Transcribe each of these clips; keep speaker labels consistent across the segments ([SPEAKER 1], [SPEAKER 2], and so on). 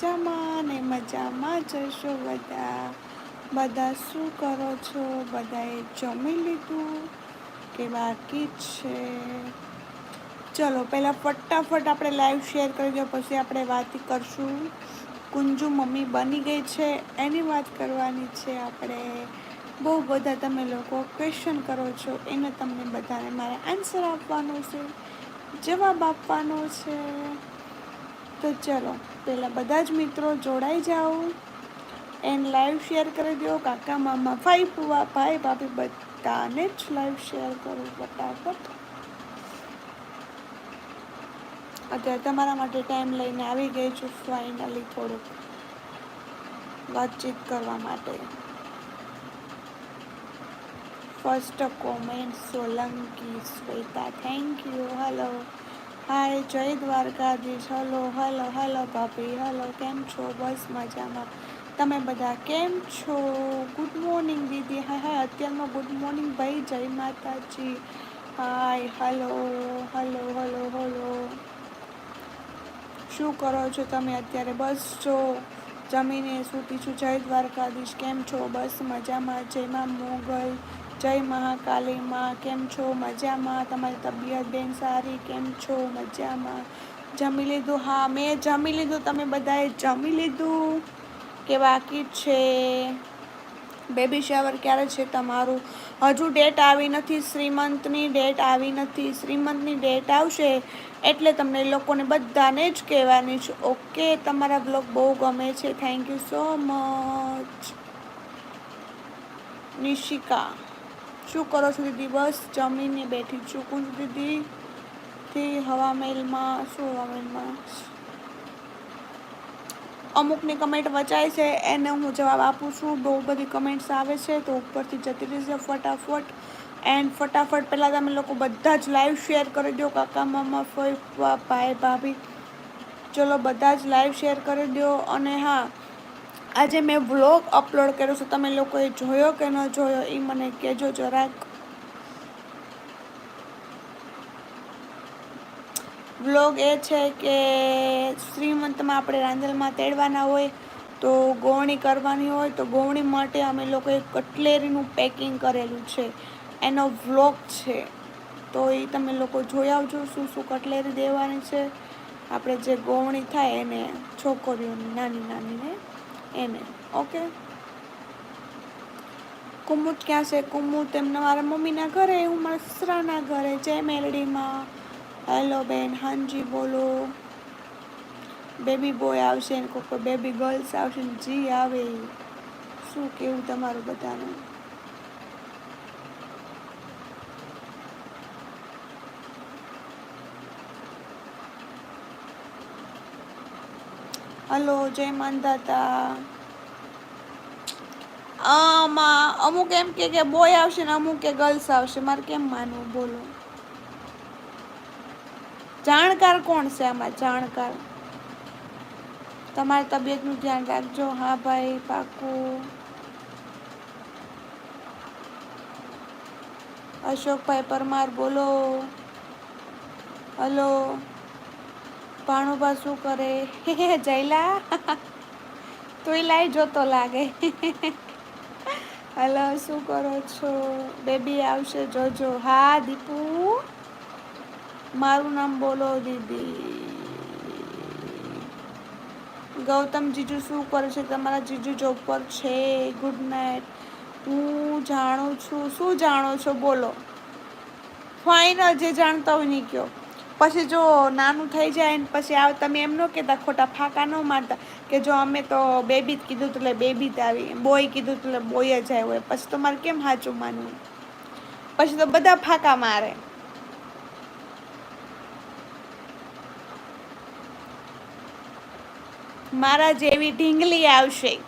[SPEAKER 1] મજામાં ને મજામાં જશો બધા. બધા શું કરો છો? બધાએ જમી લીધું કે બાકી છે? ચલો, પહેલાં ફટાફટ આપણે લાઈવ શેર કરી દો, પછી આપણે વાત કરશું. કુંજુ મમ્મી બની ગઈ છે, એની વાત કરવાની છે આપણે. બહુ બધા તમે લોકો ક્વેશ્ચન કરો છો, એને તમને બધાને મારે આન્સર આપવાનો છે, જવાબ આપવાનો છે. તો ચલો, પહેલાં બધા જ મિત્રો જોડાઈ જાઓ એન્ડ લાઈવ શેર કરી દો. કાકા, મામા, ભાઈ ફુવા ભાઈ, ભાભી બધાને જ લાઈવ શેર કરો ફટાફટ. અત્યારે તમારા માટે ટાઈમ લઈને આવી ગઈ છું ફાઇનલી થોડુંક વાતચીત કરવા માટે. First comment Solanki, Shweta thank you hello hi, જય દ્વારકાધીશ. હલો હલો હલો, ભાભી. હલો, કેમ છો? બસ મજામાં. તમે બધા કેમ છો? ગુડ મોર્નિંગ દીદી. હાય હા અત્યારમાં ગુડ મોર્નિંગ ભાઈ જય Mataji. Hi, hello hello hello hello. શું કરો છો તમે અત્યારે? બસ છો જમીને સૂતી છું. જય દ્વારકાધીશ. કેમ છો? બસ મજામાં. જયમાં મોગલ જય મહાકાલી માં કેમ છો? મજામાં? તમારી તબિયત બેન સારી? કેમ છો? મજામાં? જમી લીધું? હા, મેં જમી લીધું. તમે બધાએ જમી લીધું? કે બાકી છે? બેબી શાવર ક્યારે છે તમારું? હજુ ડેટ આવી નથી, શ્રીમંતની ડેટ આવી નથી. શ્રીમંતની ડેટ આવશે એટલે તમને લોકોને બધાને જ કહેવાની છે. ઓકે, તમારા બ્લોગ બહુ ગમે છે. Thank you so much. Nishika. શું કરો છો દીદી? બસ જમીને બેઠી છું. કુંજ દીદી? થી હવા મહેલમાં શું હવા મહેલમાં અમુકની કમેન્ટ વચાય છે, એને હું જવાબ આપું છું. બહુ બધી કમેન્ટ્સ આવે છે, તો ઉપરથી જતી રહેશે ફટાફટ. એન્ડ ફટાફટ પહેલાં તમે લોકો બધા જ લાઈવ શેર કરી દો. કાકા, મામા, ફઈ ભાઈ, ભાભી. ચલો, બધા જ લાઈવ શેર કરી દો. અને હા આજે મેં વ્લોગ અપલોડ કર્યો છે. તમે લોકોએ જોયો કે ન જોયો એ મને કહેજો જરાક. વ્લોગ એ છે કે શ્રીમંતમાં આપણે રાંદલમાં તેડવાના હોય તો ગોવણી કરવાની હોય તો ગોવણી માટે અમે લોકોએ કટલેરીનું પેકિંગ કરેલું છે. એનો વ્લોગ છે. તો એ તમે લોકો જોઈ આવજો શું શું કટલેરી દેવાની છે. આપણે જે ગોવણી થાય એને છોકરીઓની, નાની નાનીને. એને ઓકે કુમુદ ક્યાં છે? કુમુદ એમના મારા મમ્મીના ઘરે, હું મારા સસરાના ઘરે. જય મેલડીમાં. હેલો બેન. હાંજી, બોલો. બેબી બોય આવશે ને કોઈ બેબી ગર્લ્સ આવશે જી આવે. શું કેવું તમારું બધાનું? હલો, જય માનદાતા આમાં અમુક એમ કે કે બોય આવશે ને અમુક કે ગર્લ્સ આવશે. મારે કેમ માનવું? બોલો. જાણકાર કોણ છે આમાં? જાણકાર. તમારી તબિયતનું ધ્યાન રાખજો. હા ભાઈ, પાકું. અશોકભાઈ પરમાર, બોલો. હલો. ભાણુભા શું કરે. જયલા. તુંય લાઈ જોતો લાગે. હલો, શું કરો છો? બેબી આવશે, જોજો. હા, દીપુ. મારું નામ બોલો, દીદી. ગૌતમ જીજુ શું કરે છે? તમારા જીજુ જોબ પર છે. ગુડ નાઇટ હું જાણું છું. શું જાણો છો? બોલો. ફાઇનલ જે જાણતા હોય નહીં કયો. પછી જો નાનું થઈ જાય ને પછી આવ તમે એમ ન કહેતા, ખોટા ફાંકા ન મારતા કે જો અમે તો બેબી જ કીધું એટલે બેબી જ આવી બોય કીધું એટલે બોય જ આવ્યો પછી મારે કેમ સાચું માનવું? પછી તો બધા ફાંકા મારે. મારા જેવી ઢીંગલી આવશે.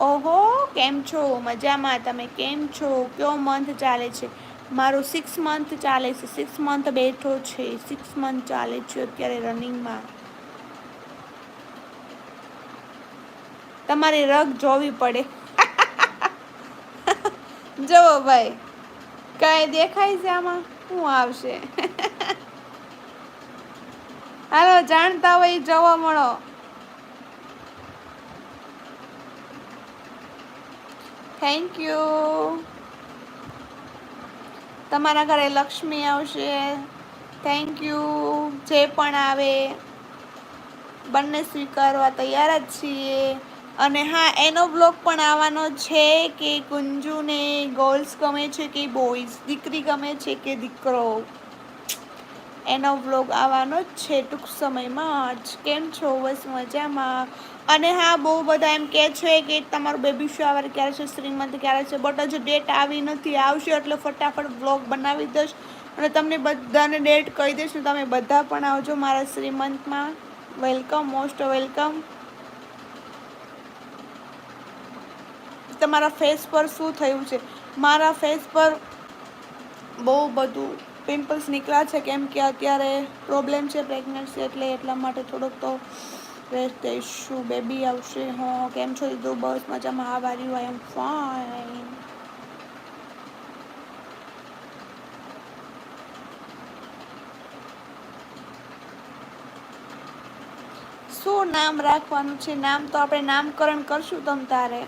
[SPEAKER 1] ઓહો, કેમ છો? મજામાં. તમે કેમ છો? કયો મંથ ચાલે છે? મારું સિક્સ મંથ ચાલે છે. સિક્સ મંથ બેઠો છે. સિક્સ મંથ ચાલે છે અત્યારે રનિંગમાં તમારે રગ જોવી પડે. જુઓ ભાઈ, કઈ દેખાય છે આમાં? શું આવશે? હાલો, જાણતા હોય જોવા મળો. થેન્ક યુ તમારા ઘરે લક્ષ્મી આવશે. થેન્ક યુ જે પણ આવે, બંને સ્વીકારવા તૈયાર જ છીએ. અને હા, એનો બ્લોગ પણ આવવાનો છે કે કુંજુને ગર્લ્સ ગમે છે કે બોયઝ દીકરી ગમે છે કે દીકરો? એનો વ્લોગ આવવાનો છે ટૂંક સમયમાં જ. કેમ છો? બસ મજામાં. અને હા, બહુ બધા એમ કહે છે કે તમારું બેબી શાવર ક્યારે છે? શ્રીમંત ક્યારે છે? બટ હજુ ડેટ આવી નથી. આવશે એટલે ફટાફટ વ્લોગ બનાવી દઈશ. અને તમને બધાને ડેટ કહી દઈશ ને તમે બધા પણ આવજો મારા શ્રીમંતમાં. વેલકમ મોસ્ટ વેલકમ તમારા ફેસ પર શું થયું છે? મારા ફેસ પર બહુ બધું પિમ્પલ્સ નીકળ્યા છે કેમ કે અત્યારે પ્રોબ્લેમ છે પ્રેગ્નન્સી એટલે એટલા માટે થોડોક તો રેસ્ટ દઈશું. બેબી આવશે, હું, કેમ છો? દીધું બસ મજામાં. આ are you I am fine શું નામ રાખવાનું છે? નામ તો આપણે નામકરણ કરશું તમ તારે.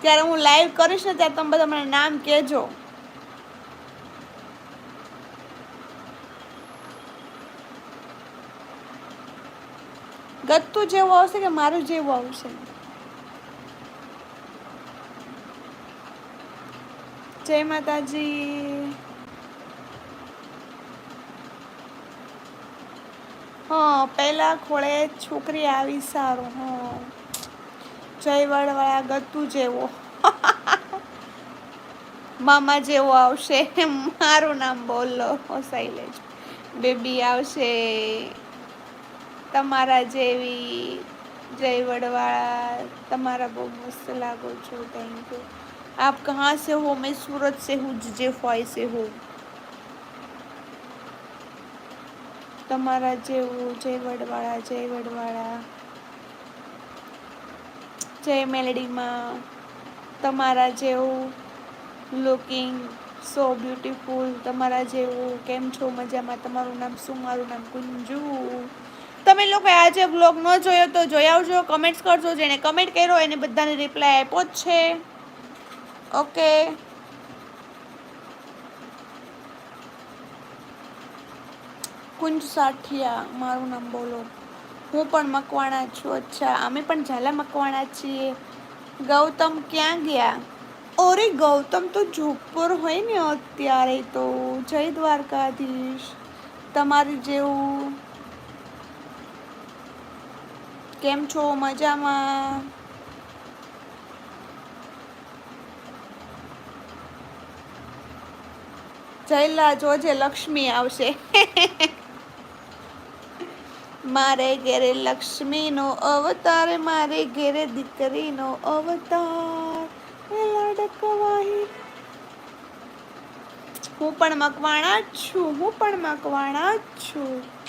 [SPEAKER 1] ત્યારે હું લાઈવ કરીશ ને ત્યારે તમે બધા મને નામ કહેજો. ગત્તુ જેવું આવશે કે મારું જેવું આવશે? જય માતાજી. હા, પહેલા ખોળે છોકરી આવી સારું, હા. જય વડવાળા ગત્તુ જેવો. મામા જેવો આવશે. મારું નામ બોલો શૈલેષ. બેબી આવશે. તમારા જેવી જય વड़वाड़ा તમારા બહુ મસ્ત લાગો છો થેન્ક યુ આપ કહાં સે હો, મેં સુરત સે હું જજેફોઈ સે હું. તમારા જેવું જય વડવાળા જય વડવાળા જય મેલેડીમાં. તમારા જેવું લુકિંગ સો બ્યુટીફુલ તમારા જેવું, કેમ છો મજામાં? તમારું નામ શું? મારું નામ કુંજુ તમે લોકોએ આજે બ્લોગ ન જોયો તો જોઈ આવજો કમેન્ટ્સ કરજો, જેણે કમેન્ટ કર્યો એને બધાને રિપ્લાય આપ્યો જ છે. ઓકે. કુંજ સાઠિયા મારું નામ બોલો. હું પણ મકવાણા છું, અચ્છા. અમે પણ ઝાલા મકવાણા છીએ. ગૌતમ ક્યાં ગયા? ઓરે ગૌતમ તો જોધપુર હોય ને અત્યારે તો. જય દ્વારકાધીશ. તમારી જેવું કેમ છો? મજામાં. જયલા જોજે લક્ષ્મી આવશે. મારે ઘેરે લક્ષ્મીનો અવતાર, મારે ઘેરે દીકરીનો અવતાર. હું પણ મકવાણા જ છું, હું પણ મકવાણા જ છું.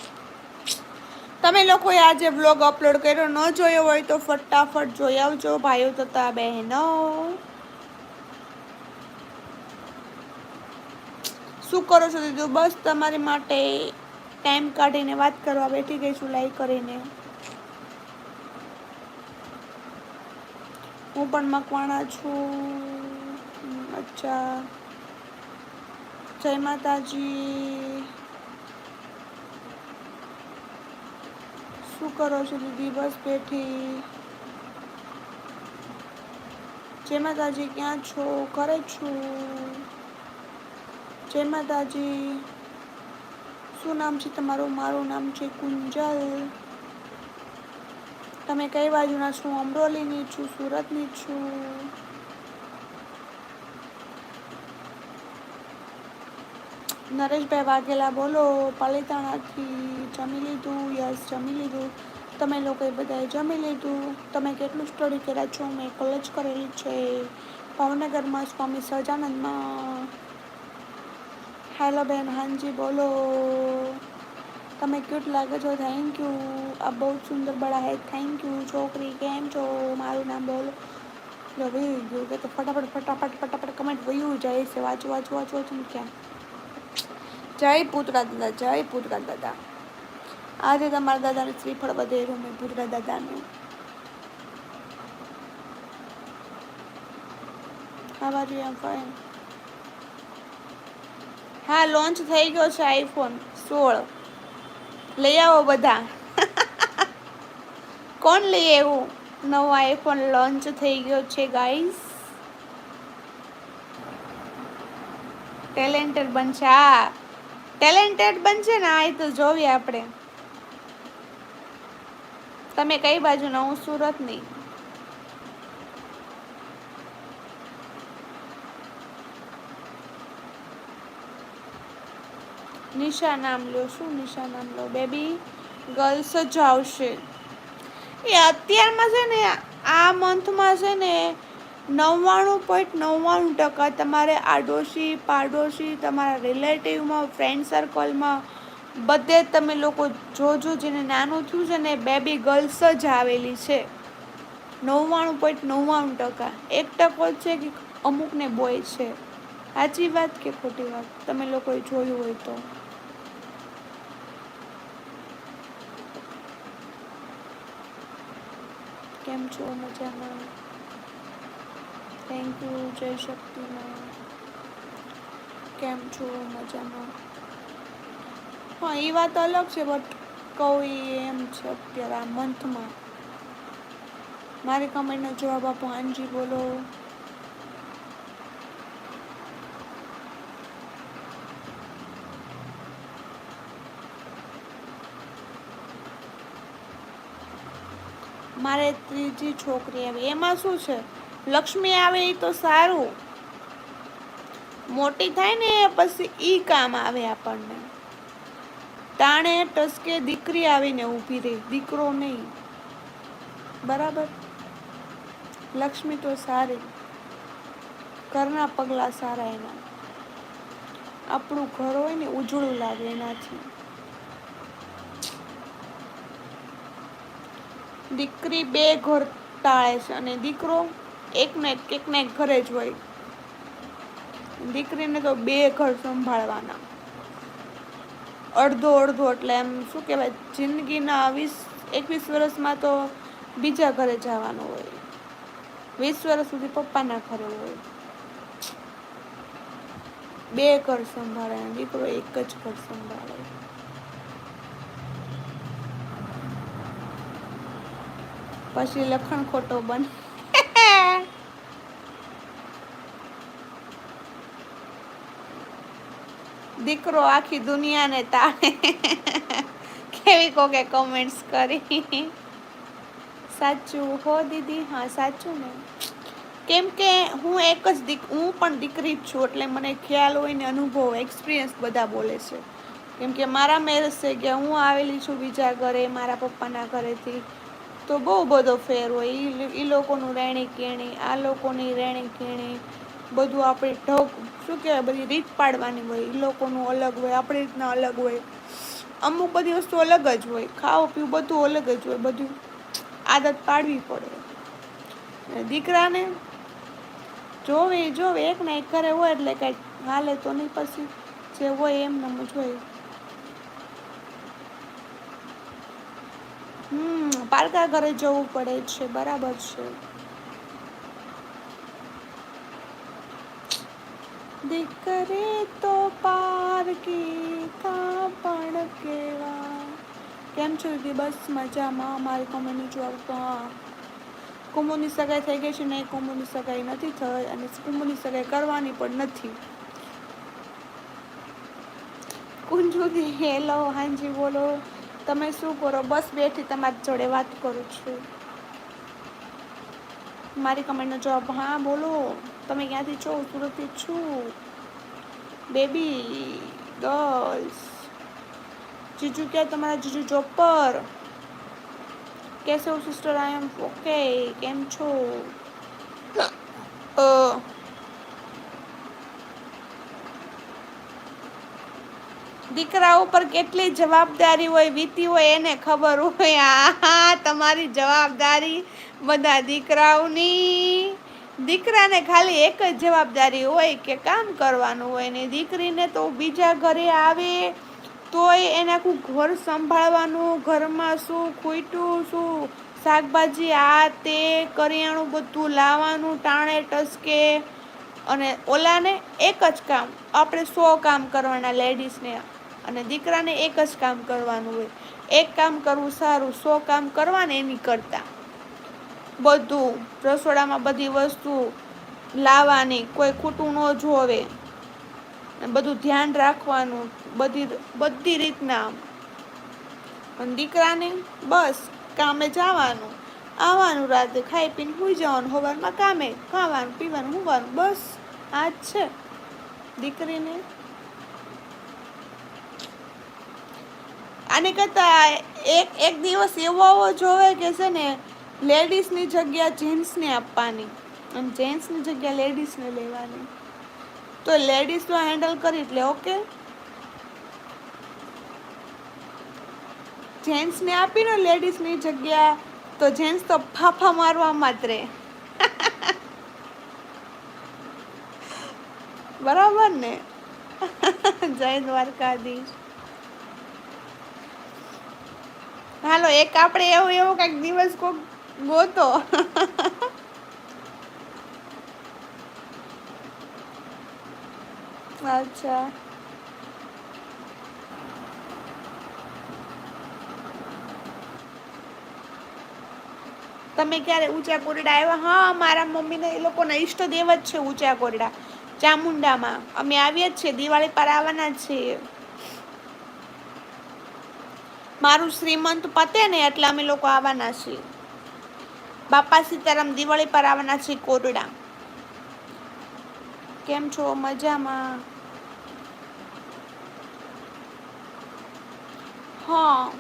[SPEAKER 1] તમે લોકોએ આજે વ્લોગ અપલોડ કર્યો, ન જોયો હોય તો ફટાફટ જોઈ આવજો, ભાઈઓ તથા બહેનો. શું કરો છો દીધું બસ તમારી માટે ટાઈમ કાઢીને વાત કરવા બેઠી ગઈ છું લાઈક કરીને. હું પણ મકવાણા છું. અચ્છા. જય માતાજી. શું કરો છો દીદી? બસ બેઠી. જય માતાજી ક્યાં છો? કરે છું. જય માતાજી શું નામ છે તમારું? મારું નામ છે કુંજલ. તમે કઈ બાજુના છું? અમરોલીની છું, સુરતની છું. નરેશભાઈ વાઘેલા બોલો, પાલિતાણાથી જમી લીધું યસ જમી લીધું. તમે લોકોએ બધાએ જમી લીધું. તમે કેટલું સ્ટડી કર્યા છો? મેં કોલેજ કરેલી છે. ભાવનગરમાં સ્વામી સહજાનંદમાં હેલો બેન, હાંજી બોલો. તમે ક્યુટ લાગે છો? થેન્ક યુ આ બહુ સુંદર બડા હે. થેન્ક યુ છોકરી, કેમ છો? મારું નામ બોલો. લો વયું ગયું. કે તો ફટાફટ ફટાફટ ફટાફટ કમેન્ટ વયું જાય છે. વાંચું વાંચું વાંચું વાંચું. ક્યાં જય પૂતળા દાદા, જય પૂતળા દાદા. આજે તમારા દાદાને શ્રીફળ વધેરું મેં પૂતળા દાદાનું. are you? I'm fine. હા લોન્ચ થઈ ગયો છે આઈફોન સોળ. લઈ આવો બધા. કોણ લઈ આવ્યું? નવો આઈફોન લોન્ચ થઈ ગયો છે ગાઈસ ટેલેન્ટેડ બનશે, હા. ટેલેન્ટેડ બનશે ને, આ તો જોઈએ આપણે. તમે કઈ બાજુના હું સુરતની નિશા નામ લો, શું નિશા નામ લો? બેબી ગર્લ્સ જ આવશે. એ અત્યારમાં છે ને, આ મંથમાં છે ને નવ્વાણું પોઈન્ટ નવ્વાણું ટકા તમારે આડોશી, પાડોશી, તમારા રિલેટિવમાં ફ્રેન્ડ સર્કલમાં બધે તમે લોકો જોજો જેને નાનું થયું છે ને બેબી ગર્લ્સ જ આવેલી છે. નવ્વાણું પોઈન્ટ નવ્વાણું ટકા. એક ટકો છે કે અમુકને બોય છે. સાચી વાત કે ખોટી વાત? તમે લોકોએ જોયું હોય તો. કેમ છો? મજામાં? થેન્ક યુ જય શક્તિમાં કેમ છો? મજામાં? હા, એ વાત અલગ છે બટ કહું એમ છે અત્યારે આ મંથમાં મારી કમેન્ટનો જવાબ આપો. હાનજી બોલો. મારે ત્રીજી છોકરી આવી. એમાં શું છે? લક્ષ્મી આવે એ તો સારું. મોટી થાય ને પછી ઈ કામ આવે આપણને. તાણે, ટસકે દીકરી આવીને ઊભી રહી, દીકરો નહીં. બરાબર? લક્ષ્મી તો સારી. ઘરના પગલા સારા એના. આપણું ઘર હોય ને ઉજળું લાગે એનાથી. દીકરી બે ઘર ટાળે છે અને દીકરો એકને એકને એક ઘરે જ હોય. દીકરીને તો બે ઘર સંભાળવાના. અડધો અડધો એટલે એમ શું કહેવાય, જિંદગીના વીસ, એકવીસ વર્ષમાં તો બીજા ઘરે જવાનું હોય. વીસ વર્ષ સુધી પપ્પાના ઘરે હોય. બે ઘર સંભાળે, દીકરો એક જ ઘર સંભાળે. પછી લખણ ખોટો બને. દીકરો આખી દુનિયાને તાણે. કેવી કોકે કમેન્ટ્સ કરી. સાચું હો દીદી? હા, સાચું ને. કેમ કે હું એક જ દીક, હું પણ દીકરી જ છું, એટલે મને ખ્યાલ હોય ને અનુભવ એક્સપિરિયન્સ બધા બોલે છે. કેમ કે મારા મેરેજ થઈ ગયા હું આવેલી છું બીજા ઘરે, મારા પપ્પાના ઘરેથી, તો બહુ બધો ફેર હોય. એ લોકોનું રહેણી કેણી આ લોકોની રહેણી કેણી બધું આપણે ઢગ, શું કહેવાય, બધી રીત પાડવાની હોય એ લોકોનું અલગ હોય, આપણી રીતના અલગ હોય. અમુક બધી વસ્તુ અલગ જ હોય, ખાવું પીવું બધું અલગ જ હોય, બધું આદત પાડવી પડે. દીકરાને જોવે જોવે, એક ને એક ઘરે હોય એટલે કંઈક હાલે તો નહીં પછી, જે હોય એમ નમ જોઈએ હમ, પારકા ઘરે જવું પડે છે, બરાબર છે. દીકરી તો પારકી કા પણ કેવા? કેમ છો દીદી? બસ મજામાં. મારી કોમેની જોબ કુમુની સગાઈ થઈ ગઈ છે ને કુમુની સગાઈ નથી થઈ અને કુમુની સગાઈ કરવાની પણ નથી. કુંજુદી હેલો, હાંજી બોલો. તમે શું કરો? બસ બેઠી તમારી જોડે વાત કરું છું. મારી કમેન્ટનો જવાબ હા, બોલો. તમે ક્યાંથી છો? સુરતથી છું. બેબી ગર્લ્સ જીજુ ક્યાં? તમારા જીજુ જોબ પર. કેસે હું સિસ્ટર આઈ એમ ઓકે કેમ છો? દીકરાઓ દીકરા ઉપર કેટલી જવાબદારી હોય, વીતી હોય, એને ખબર હોય. આ તમારી જવાબદારી બધા દીકરાઓની. દીકરાને ખાલી એક જ જવાબદારી હોય કે કામ કરવાનું હોય ને દીકરીને તો બીજા ઘરે આવે તોય એને આખું ઘર સંભાળવાનું, ઘરમાં શું ખૂટ્યું, શું શાકભાજી, આ તે, કરિયાણું બધું લાવવાનું, ટાણે, ટસકે અને ઓલાને એક જ કામ, આપણે સો કામ કરવાના લેડીઝને અને દીકરાને એક જ કામ કરવાનું હોય. એક કામ કરવું સારું, સો કામ કરવાને એની કરતા. બધું, રસોડામાં બધી વસ્તુ લાવવાની, કોઈ ખૂટું ન જોવે. બધું ધ્યાન રાખવાનું, બધી બધી રીતના. દીકરાને બસ કામે જવાનું, આવવાનું રાતે, ખાઈ પીને સુઈ જવાનું સવારમાં કામે, ખાવાનું, પીવાનું, હોવાનું, બસ. આ જ છે. દીકરીને આને કરતા એક એક દિવસ એવો જોવે કે છે ને લેડીઝની જગ્યા જેન્ટ્સને આપવાની અને જેન્ટ્સની જગ્યા લેડીઝને લેવાની. તો લેડીઝનો હેન્ડલ કરી એટલે ઓકે. જેન્ટ્સને આપીને લેડીઝની જગ્યા, તો જેન્ટ્સ તો ફાફા મારવા માત્રે બરાબર ને? જય દ્વારકાધીશ. હાલો, એક આપણે એવું એવું કંઈક દિવસ કોક ગોતો. અચ્છા. તમે ક્યારે ઊંચા કોરડા આવ્યા? હા, મારા મમ્મીને એ લોકોના ઈષ્ટદેવ જ છે ઊંચા કોરડા. ચામુંડામાં. અમે આવીએ જ છીએ. દિવાળી પર આવવાના છીએ. મારું શ્રીમંત પતે ને એટલે અમે લોકો આવવાના છીએ. બાપા સીતારામ દિવાળી પર આવવાના છીએ કોરડા કેમ છો મજામાં हाँ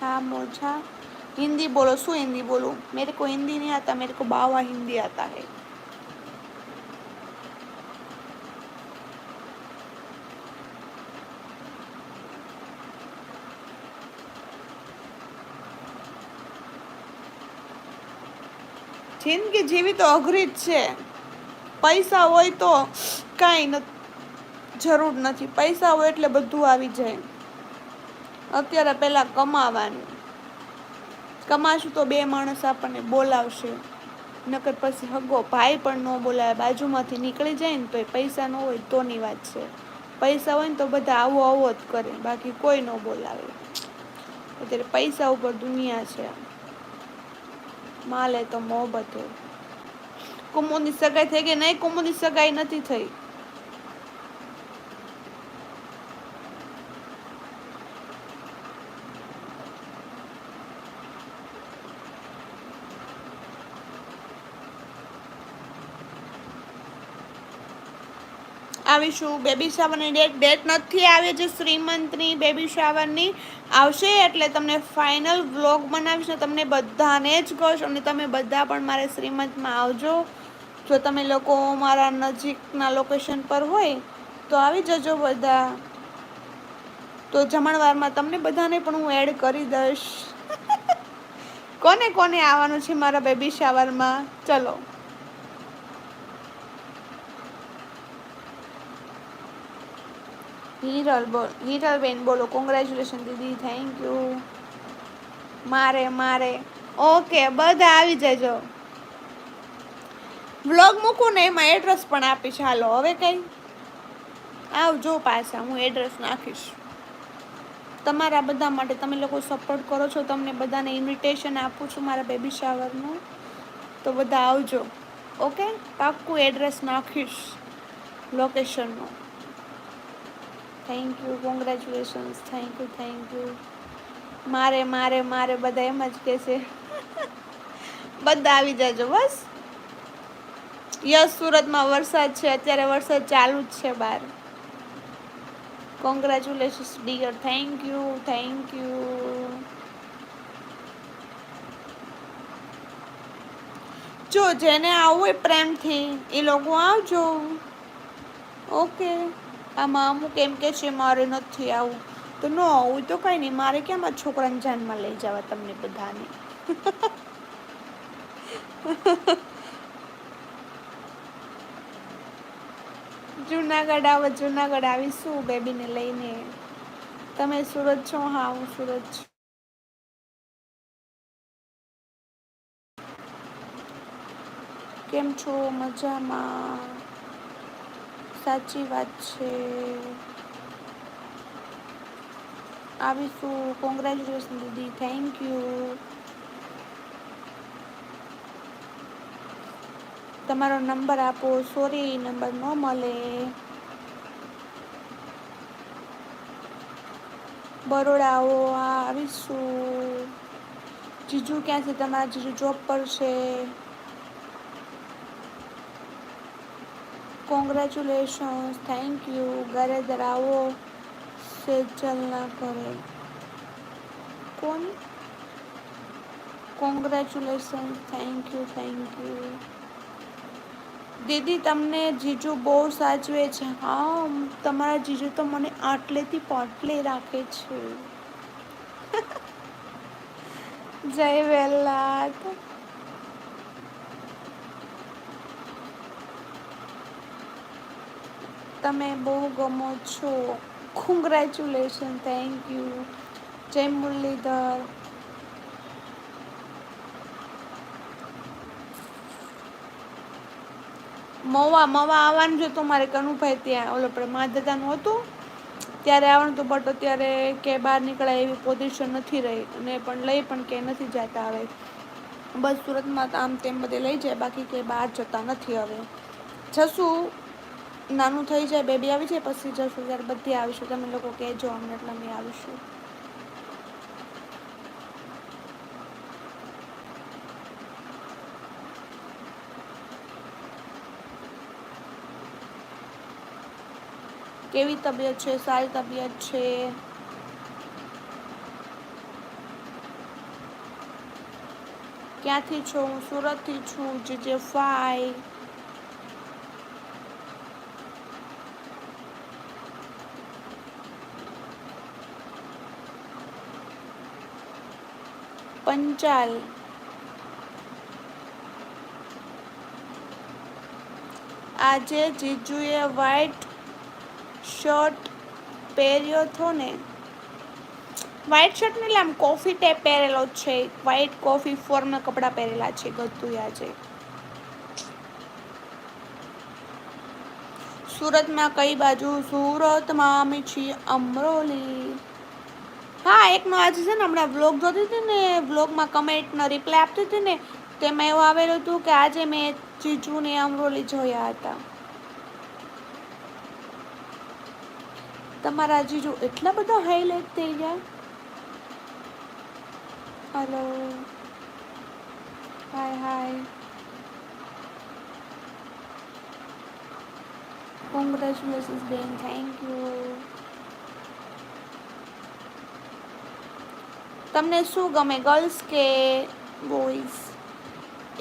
[SPEAKER 1] हाँ मोझा हिंदी बोलो शू हिंदी बोलो मेरे को हिंदी नहीं आता मेरे को बावा हिंदी आता है જિંદગી જીવી તો અઘરી જ છે. પૈસા હોય તો કાંઈ જરૂર નથી. પૈસા હોય એટલે બધું આવી જાય. અત્યારે પહેલાં કમાવાનું. કમાશું તો બે માણસ આપણને બોલાવશે. નકર પછી હગો ભાઈ પણ ન બોલાવે. બાજુમાંથી નીકળી જાય ને તો એ પૈસા ન હોય તોની વાત છે. પૈસા હોય ને તો બધા આવો આવો જ કરે. બાકી કોઈ ન બોલાવે. અત્યારે પૈસા ઉપર દુનિયા છે. માલે તો મોહબત હોય કુમુદની સગાઈ થઈ ગઈ નહીં કુમુદની સગાઈ નથી થઈ. આવીશું. બેબી શાવરની ડેટ ડેટ નથી આવી, જે શ્રીમંતની બેબી શાવરની આવશે, એટલે તમને ફાઇનલ વ્લોગ બનાવીશ ને તમને બધાને જ કહીશ અને તમે બધા પણ મારે શ્રીમંતમાં આવજો. જો તમે લોકો મારા નજીકના લોકેશન પર હોય, તો આવી જજો બધા. તો જમણવારમાં તમને બધાને પણ હું એડ કરી દઈશ. કોને કોને આવવાનું છે મારા બેબી શાવરમાં ચલો. હિરલ બોલ હિરલબેન બોલો કોંગ્રેચ્યુલેશન દીદી થેન્ક યુ મારે મારે. ઓકે બધા આવી જજો. વ્લોગ મૂકું ને એમાં એડ્રેસ પણ આપીશ. હાલો, હવે કંઈ? આવજો પાછા, હું એડ્રેસ નાખીશ. તમારા બધા માટે તમે લોકો સપોર્ટ કરો છો, તમને બધાને ઇન્વિટેશન આપું છું મારા બેબી શાવરનું તો બધા આવજો. ઓકે પાક્કું એડ્રેસ નાખીશ લોકેશનનું thank you congratulations thank you thank you મારે મારે મારે બધા એમ જ કે છે. બધા આવી જજો, બસ. યસ, સુરતમાં વરસાદ છે, અત્યારે વરસાદ ચાલુ જ છે બહાર congratulations dear thank you thank you જો, જેને આવવું હોય પ્રેમથી, એ લોકો આવજો. ઓકે આમાં અમુક એમ કે છે, મારે નથી આવું. તો ન આવું, તો કંઈ નહીં, મારે કેમ આ છોકરાને જાનમાં લઈ જવા તમને બધાને? જુનાગઢ આવો, જુનાગઢ આવીશું બેબીને લઈને. તમે સુરત છો? હા, હું સુરત છું. કેમ છો? મજામાં? સાચી વાત છે. આવીશું. કોંગ્રેચ્યુલેશન દીદી. થેન્ક યુ તમારો નંબર આપો. સોરી નંબર ન મળે. બરોડા, આવો. આવીશું. જીજુ ક્યાં છે? તમારા જીજુ જોબ પર છે. કોંગ્રેચ્યુલેશન્સ થેન્ક યુ ઘરે ધરાવો સેજલ ના કરે કોણ congratulation thank you thank you દીદી તમને જીજુ બહુ સાચવે છે. હા, તમારા જીજુ તો મને આટલેથી પોટલે રાખે છે. જય વેલાત. તમે બહુ ગમો છો. કોંગ્રેચ્યુલેશન થેન્ક યુ જય મુરલીધર. મવા મવા આવવાનું છે મારે કનુભાઈ ત્યાં, ઓલો આપણે માધદાનું હતું. ત્યારે આવવાનું હતું બટ અત્યારે કે બહાર નીકળાય એવી પોઝિશન નથી રહી. અને પણ લઈ પણ કે નથી જતા હવે. બસ સુરતમાં આમ તેમ બધે લઈ જાય, બાકી કે બહાર જતા નથી હવે. જશું. નાનું થઈ જાય બેબી આવી જાય, પછી જશું ત્યારે બધી આવીશું તમે લોકો કહેજો અમને એટલે અમે આવીશું કેવી તબિયત છે? સારી તબિયત છે? ક્યાંથી છો? હું સુરતથી છું, જે જે ફાઈ પંચાલ આજે જીજુએ વ્હાઈટ શર્ટ પહેર્યો હતો ને. વ્હાઈટ શર્ટ એટલે આમ કોફી ટેપ પહેરેલો છે. વ્હાઈટ કોફી ફોર્મલ કપડાં પહેરેલા છે ગતું આજે. સુરતમાં કઈ બાજુ સુરતમાં અમે છીએ અમરોલી. હા, એકનો આજે છે ને હમણાં વ્લોગ જોતી હતી ને વ્લોગમાં કમેન્ટનો રિપ્લાય આપતી હતી ને, તેમાં એવું આવેલું હતું કે આજે મેં જીજુને અમરોલી જોયા હતા. તમારા જીજુ એટલા બધા હાઈલાઇટ થઈ ગયા? હલો હાય હાય કોંગ્રેચ્યુલેશન્સ બેન થેન્ક યુ તમને શું ગમે ગર્લ્સ કે બોયઝ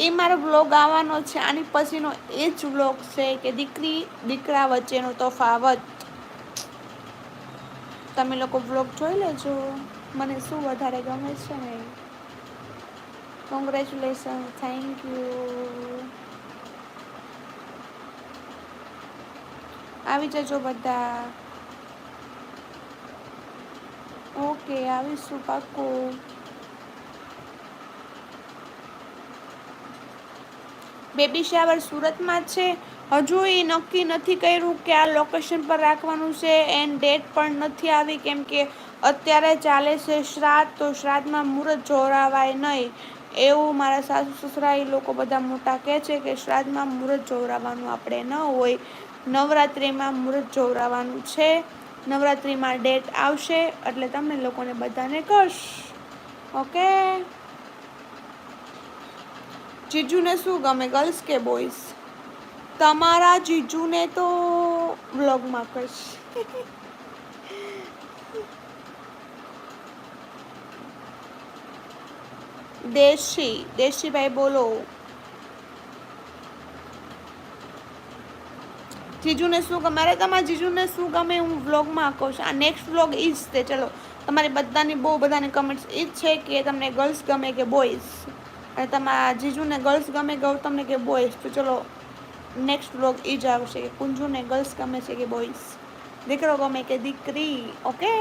[SPEAKER 1] એ મારો બ્લોગ આવવાનો છે, આની પછીનો એ જ બ્લોગ છે કે દીકરી, દીકરા વચ્ચેનો તફાવત. તમે લોકો બ્લોગ જોઈ લેજો. મને શું વધારે ગમે છે ને? કોંગ્રેચ્યુલેશન થેન્ક યુ આવી જજો બધા. ઓકે આવીશું પાક્કું બેબી શાવર સુરતમાં છે. હજુ એ નક્કી નથી કર્યું કે આ લોકેશન પર રાખવાનું છે એન્ડ ડેટ પણ નથી આવી કેમ કે અત્યારે ચાલે છે શ્રાદ્ધ, તો શ્રાદ્ધમાં મુહૂર્ત જોરાવાય નહીં. એવું મારા સાસુ સસરા એ લોકો બધા મોટા કહે છે કે શ્રાદ્ધમાં મુહૂર્ત જોવરાવાનું આપણે ન હોય. નવરાત્રિમાં મુહૂર્ત જોવરાવાનું છે. નવરાત્રિમાં ડેટ આવશે, એટલે તમને લોકોને બધાને કરશ ઓકે જીજુને શું ગમે ગર્લ્સ કે બોયઝ તમારા જીજુને તો વ્લોગમાં કહીશ દેશી, દેશીભાઈ બોલો. જીજુને શું ગમે? અરે તમારા જીજુને શું ગમે હું વ્લોગમાં કહું છું. આ નેક્સ્ટ વ્લોગ એ જ તે ચલો, તમારી બધાની બહુ બધાની કમેન્ટ્સ એ જ છે કે તમને ગર્લ્સ ગમે કે બોયઝ અને તમારા જીજુને ગર્લ્સ ગમે ગૌતમને કે બોયઝ તો ચલો નેક્સ્ટ વ્લોગ એ જ આવશે. કે કુંજુને ગર્લ્સ ગમે છે કે બોયઝ દીકરો ગમે કે દીકરી? ઓકે?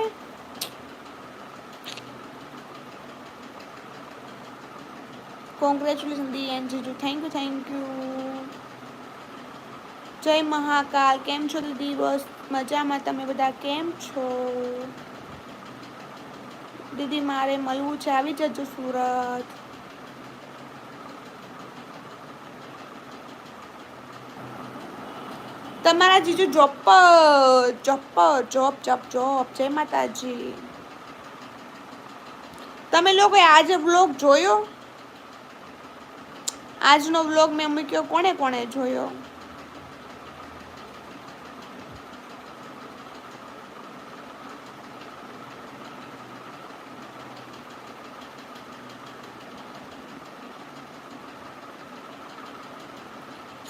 [SPEAKER 1] કોંગ્રેચ્યુલેશન દી એન જીજુ. થેન્ક યુ થેન્ક યુ જય મહાકાલ, કેમ છો દીદી બસ મજામાં, તમે બધા કેમ છો? દીદી, મારે મળવું છે, આવી જજો સુરત. તમારા જીજુ જોબ પર જોબ પર જોબ જોબ જોબ જય માતાજી. તમે લોકો આજે વ્લોગ જોયો? આજનો વ્લોગ મેં મૂક્યો, કોણે કોણે જોયો?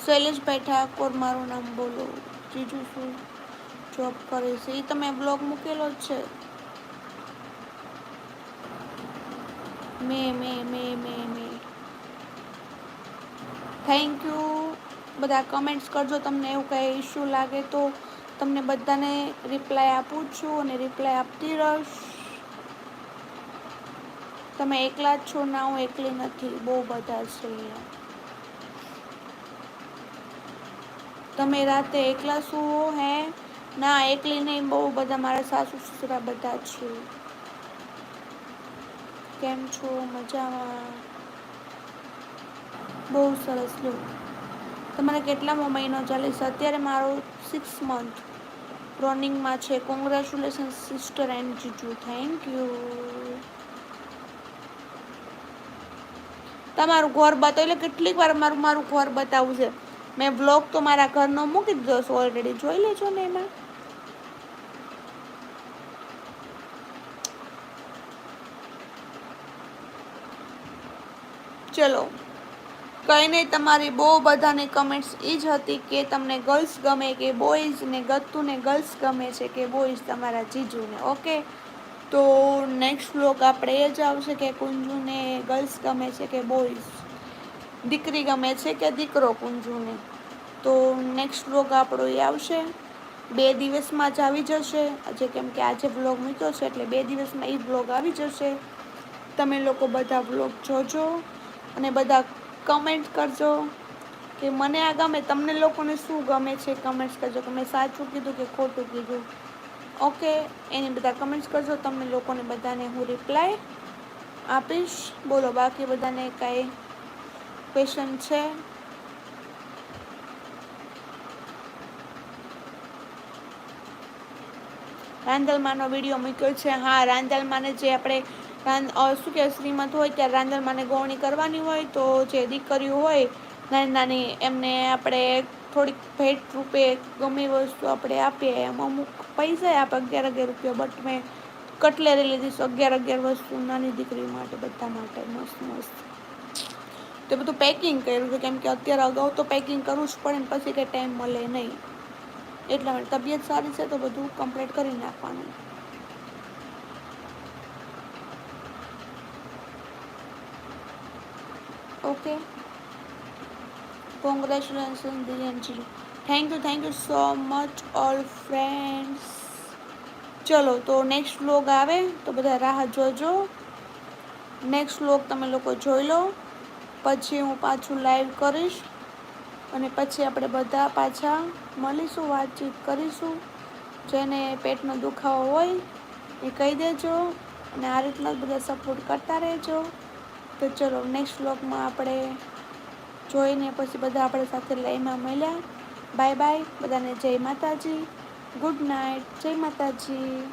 [SPEAKER 1] શૈલેષભાઈ ઠાકોર, મારું નામ બોલો, જીજુ શું જોબ કરે છે. એ તમે બ્લોગ મૂકેલો જ છે. મે મે મે મે મે. થેન્ક યુ બધા કમેન્ટ્સ કરજો, તમને એવું કંઈ ઇશ્યુ લાગે તો તમને બધાને રિપ્લાય આપું છું અને રિપ્લાય આપતી રહીશ. તમે એકલા જ છો ના હું એકલી નથી, બહુ બધા છે અહીંયા. તમે રાતે એકલા સુવો હે? ના, એકલી નહીં, બહુ બધા મારા સાસુ સસરા બધા છે કેમ છો? મજામાં? બહુ સરસ. લો, તમારે કેટલામો મહિનો ચાલે છે? અત્યારે મારો સિક્સ મંથ રનિંગમાં છે. કોંગ્રેચ્યુલેશન સિસ્ટર એન્ડ જીજુ. થેન્ક યુ તમારું ઘર બતાવો. એટલે કેટલીક વાર મારું મારું ઘર બતાવવું છે. મેં બ્લોગ તો મારા ઘરનો મૂકી દીધો છે ઓલરેડી જોઈ લેજો ને એમાં. ચલો. કંઈ નહીં, તમારી બહુ બધાની કમેન્ટ્સ એ જ હતી કે તમને ગર્લ્સ ગમે કે બોયઝ ને ગત્તુને ગર્લ્સ ગમે છે કે બોયઝ તમારા જીજુને. ઓકે તો નેક્સ્ટ બ્લોગ આપણે એ જ આવશે કે કુંજુને ગર્લ્સ ગમે છે કે બોયઝ દીકરી ગમે છે કે દીકરો કુંજુને? તો નેક્સ્ટ બ્લોગ આપણો એ આવશે. બે દિવસમાં જ આવી જશે. આજે કેમ કે આજે બ્લોગ મૂક્યો છે, એટલે બે દિવસમાં એ બ્લોગ આવી જશે. તમે લોકો બધા બ્લોગ જોજો અને બધા કમેન્ટ કરજો કે મને આ ગમે, તમને લોકોને શું ગમે છે કમેન્ટ્સ કરજો, કે મેં સાચું કીધું કે ખોટું કીધું. ઓકે એની બધા કમેન્ટ્સ કરજો તમને લોકોને બધાને હું રિપ્લાય આપીશ. બોલો, બાકી બધાને કાંઈ ક્વેશ્ચન છે? રાંદલમાનો વીડિયો મૂક્યો છે. હા રાંદલમાને જે આપણે શું કે, શ્રીમંત હોય ત્યારે રાંદલમાને ગોવણી કરવાની હોય, તો જે દીકરીઓ હોય નાની નાની એમને આપણે થોડીક ભેટ રૂપે ગમે વસ્તુ આપણે આપીએ, એમ અમુક પૈસા આપે અગિયાર અગિયાર રૂપિયા બટ મેં કટલેરી લીધી અગિયાર અગિયાર વસ્તુ નાની દીકરી માટે, બધા માટે મસ્ત મસ્ત તે બધું પેકિંગ કર્યું છે. કેમ કે અત્યારે અગાઉ તો પેકિંગ કરવું જ પડે ને પછી કંઈ ટાઈમ મળે નહીં. એટલા માટે તબિયત સારી છે તો બધું કમ્પ્લીટ કરી નાખવાનું. Okay congratulation દિયનજી thank you thank you so much all friends ચલો, તો નેક્સ્ટ વ્લોગ આવે તો બધા રાહ જોજો. નેક્સ્ટ વ્લોગ તમે લોકો જોઈ લો. પછી હું પાછું લાઈવ કરીશ. અને પછી આપણે બધા પાછા મળીશું, વાતચીત કરીશું. જેને પેટનો દુખાવો હોય એ કહી દેજો અને આ રીતના બધા સપોર્ટ કરતા રહેજો. તો ચલો નેક્સ્ટ વ્લોગમાં આપણે જોઈને પછી બધા આપણે સાથે લાઈમાં મળ્યા. બાય બાય બધાને જય માતાજી. ગુડ નાઇટ જય માતાજી.